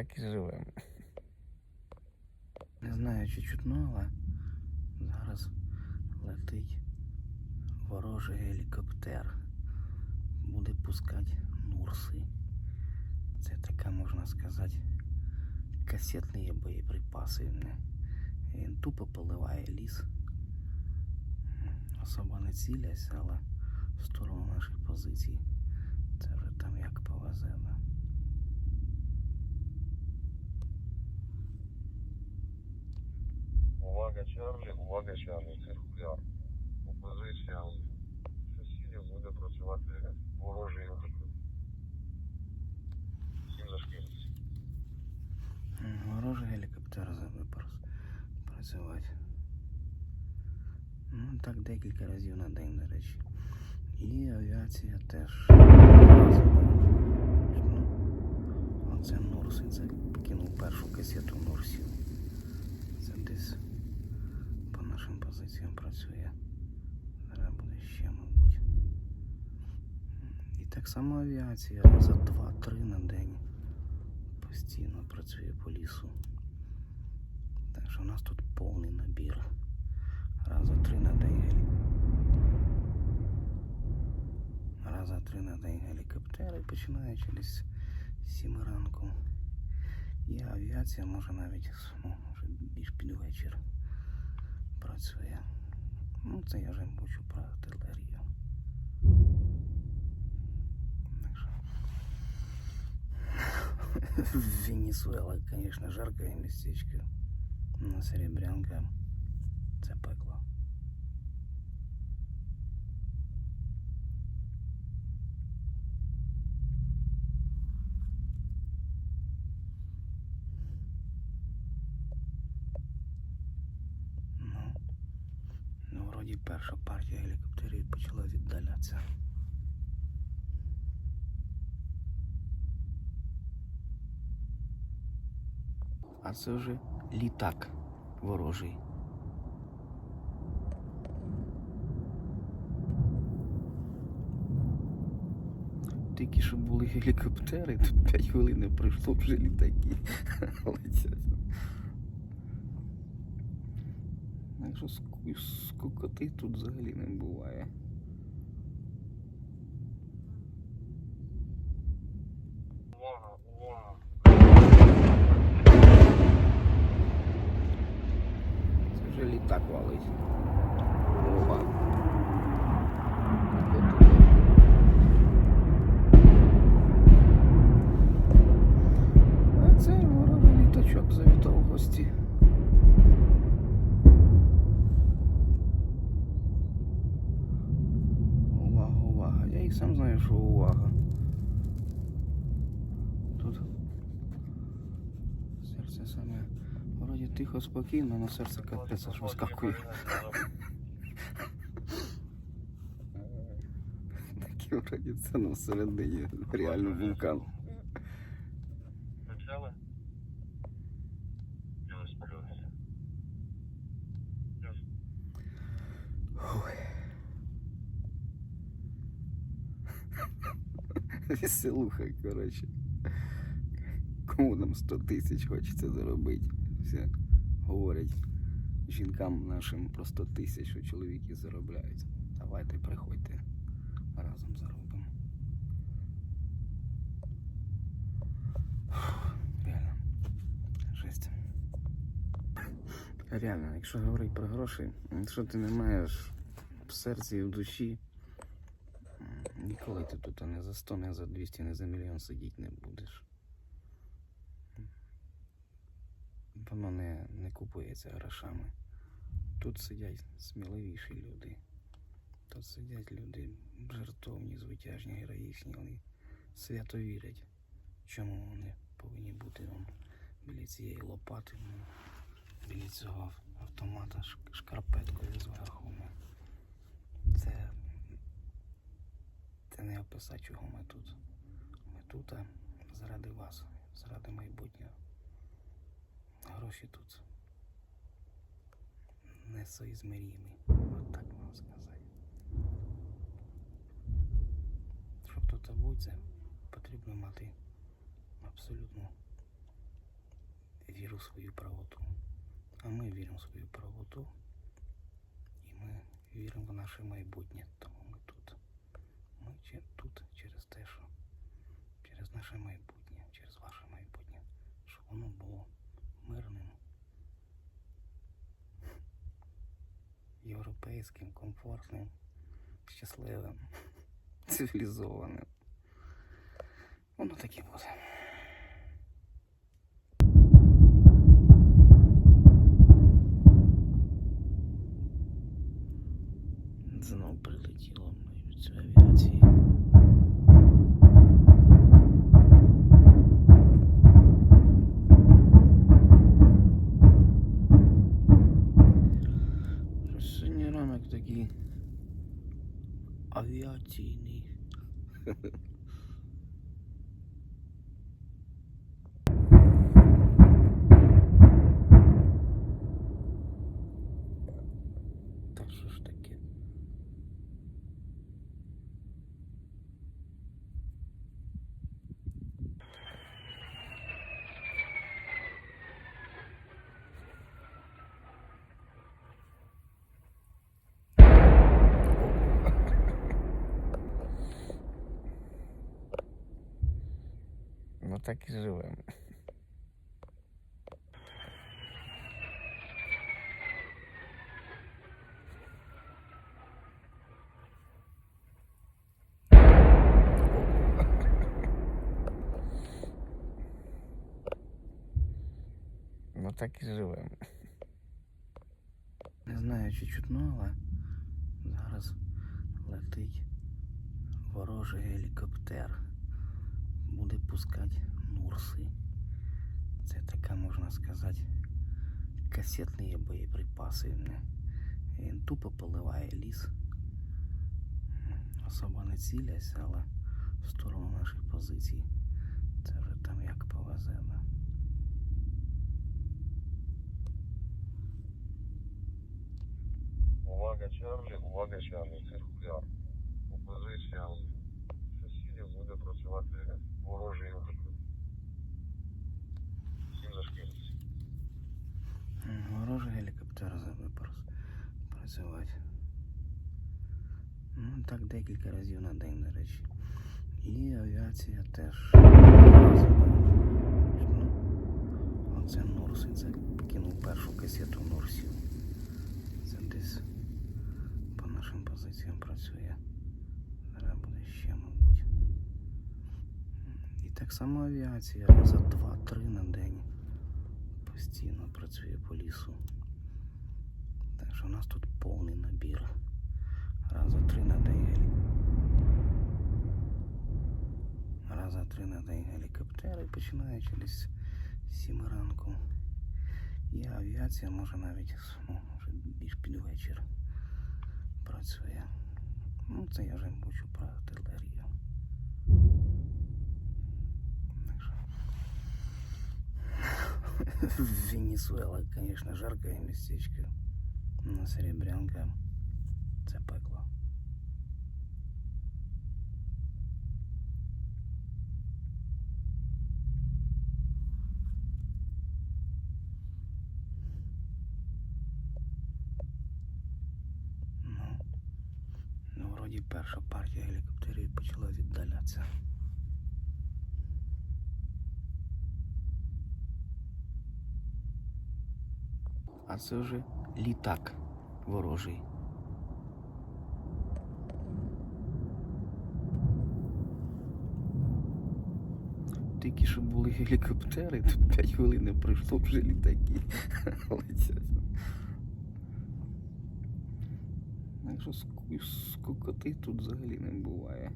Так і живемо. Не знаю, чи чутно, але зараз летить ворожий гелікоптер. Буде пускати Нурси. Це така, можна сказати, касетні боєприпаси. Він тупо поливає ліс. Особо не цілясь, але в сторону наших позицій. Це вже там як повезе. Да? Увага, Чарлі, увага, Чарлі, циркуляр. Опозиція сусідів буде працювати ворожий язик. Всім зашкіриться. Ворожий гелікоптер забив працювати. Ну, так декілька разів на день, до речі. І авіація теж. Ну, оце Нурси, це кинув першу касету Нурсів. Це десь по нашим позиціям працює. Зараз буде ще, мабуть. І так само авіація за 2-3 на день постійно працює по лісу. Так що у нас тут повний набір. Раза три на день. Раза три на день гелікоптери, починаючи десь 7 ранку. І авіація може навіть ну, вже більш під вечір працює. Ну, це я вже мовчу про артилерію. Так що Венесуэла, конечно, жаркое местечко. Но Серебрянка — це пекло. Ну, ну, вроді перша партія гелікоптерів почала віддалятися. А це вже літак ворожий. Тільки що були гелікоптери, тут 5 хвилин пройшло вже літаки летять. Так що скукоти тут взагалі не буває. Це вже літак валить. Що увага. Тут серце саме вроді тихо, спокійно, але серце капець аж вискакує. Такі вроді це на середині, реально вулкан. Веселуха, коротше. Кому нам 100 тисяч хочеться заробити? Все. Говорять жінкам нашим про 100 тисяч, що чоловіки заробляють. Давайте приходьте. Разом заробимо. Реально. Жесть. Реально, якщо говорити про гроші, якщо ти не маєш в серці і в душі, ніколи ти тут не за 100, не за 200, не за мільйон сидіти не будеш. Воно не, не купується грошами. Тут сидять сміливіші люди. Тут сидять люди жертовні, звитяжні, героїчні, вони свято вірять, чому вони повинні бути вон, біля цієї лопати, біля цього автомата шк- шкарпеткою зверху. ну. Це, це не описати, чого ми тут. Ми тут а, заради вас, заради майбутнього. Гроші тут несоізмірімі. От так можна сказати. Щоб тут бути, потрібно мати абсолютну вірю в свою правоту. А ми віримо в свою правоту. І ми віримо в наше майбутнє. Тому ми тут. Ми че- тут через те, що через наше майбутнє, через ваше майбутнє, щоб воно було мирним, європейським, комфортним, щасливим, цивілізованим. Воно таке буде. Авіаційний. так і живемо. Ну так і живемо. Не знаю, чи чутно, але зараз летить ворожий гелікоптер. Буде пускати Нурси. Це така, можна сказати, касетні боєприпаси. Він тупо поливає ліс. Особо не цілясь, але в сторону наших позицій. Це вже там як повезе. Да? Увага, Чарлі, увага, Чарлі, циркуляр. У позиціям сусідів буде працювати ворожий вертоліт. Всім зашкіриться. М, Ворожий гелікоптер забив прос- працювати. Ну, так декілька разів на день, до речі. І авіація теж. Ну, оце Нурси. Це кинув першу касету Нурсів. Це десь по нашим позиціям працює. Зараз буде ще, мабуть. І так само авіація за 2-3 на день постійно працює по лісу. Так що у нас тут повний набір. Раз за три на день гелі... Раз за три на день гелікоптери, починаючи десь з 7 ранку. І авіація може навіть ну, вже більш під вечір працює. Ну, це я вже мовчу про артилерію. Так що Венесуэла, конечно, жаркое местечко. Но Серебрянка – це пекло. Ну, ну, вроді перша партія гелікоптерів почала віддалятися. А це вже літак ворожий. Тільки що були гелікоптери, тут 5 хвилин не пройшло вже літаки. Так що ску- скукоти тут взагалі не буває.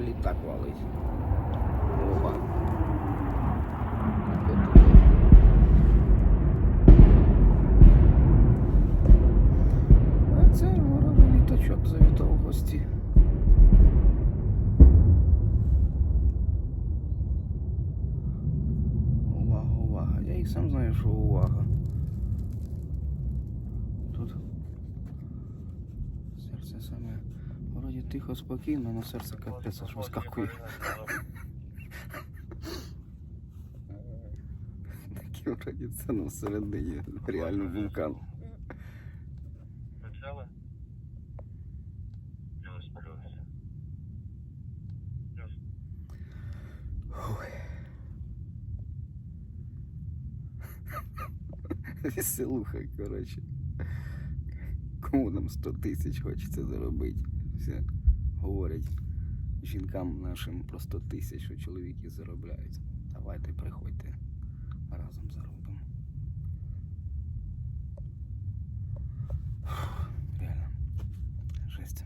Вже літак валить. Опа. тихо, спокійно, на серце капець аж вискакує. Такі вроді це на всередині реально вулкан. Почали? Плюс, плюс. Плюс. Ой. Веселуха, коротше. Кому нам 100 тисяч хочеться заробити? Все Говорять жінкам нашим про 100 тисяч, що чоловіки заробляють. Давайте приходьте, разом заробимо. Реально. Жесть.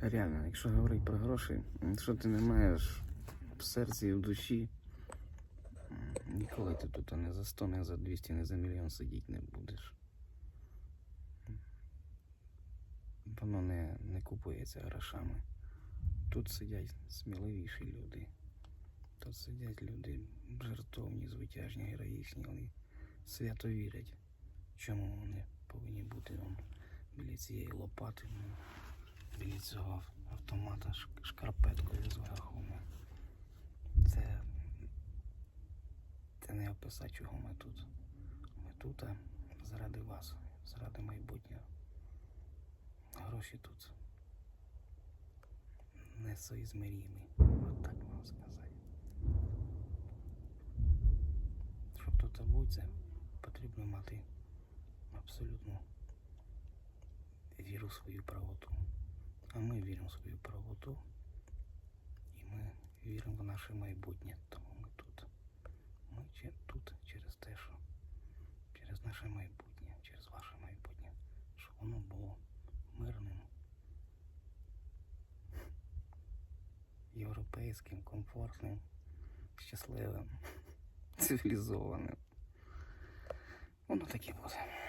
Реально, якщо говорити про гроші, якщо ти не маєш в серці і в душі, ніколи ти тут не за 100, не за 200, не за мільйон сидіти не будеш. Воно не, не купується грошами. Тут сидять сміливіші люди. Тут сидять люди жертовні, звитяжні, героїчні, вони свято вірять. Чому вони повинні бути он, біля цієї лопати, ну, біля цього автомата шкарпеткою зверху. ну. Це, це не описати, чого ми тут. Ми тут а, заради вас, заради майбутнього. Гроші тут несоізмірімі. От так можна сказати. Щоб тут бути, потрібно мати абсолютну віру в свою правоту. А ми віримо в свою правоту. І ми віримо в наше майбутнє. Тому ми тут. Ми тут через те, що через наше майбутнє, через ваше майбутнє, щоб воно було мирним, європейським, комфортним, щасливим, цивілізованим. Воно таке буде.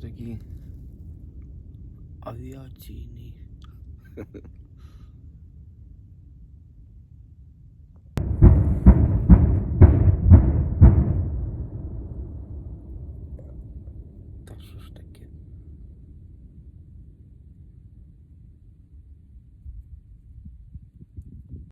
Такий авіаційний.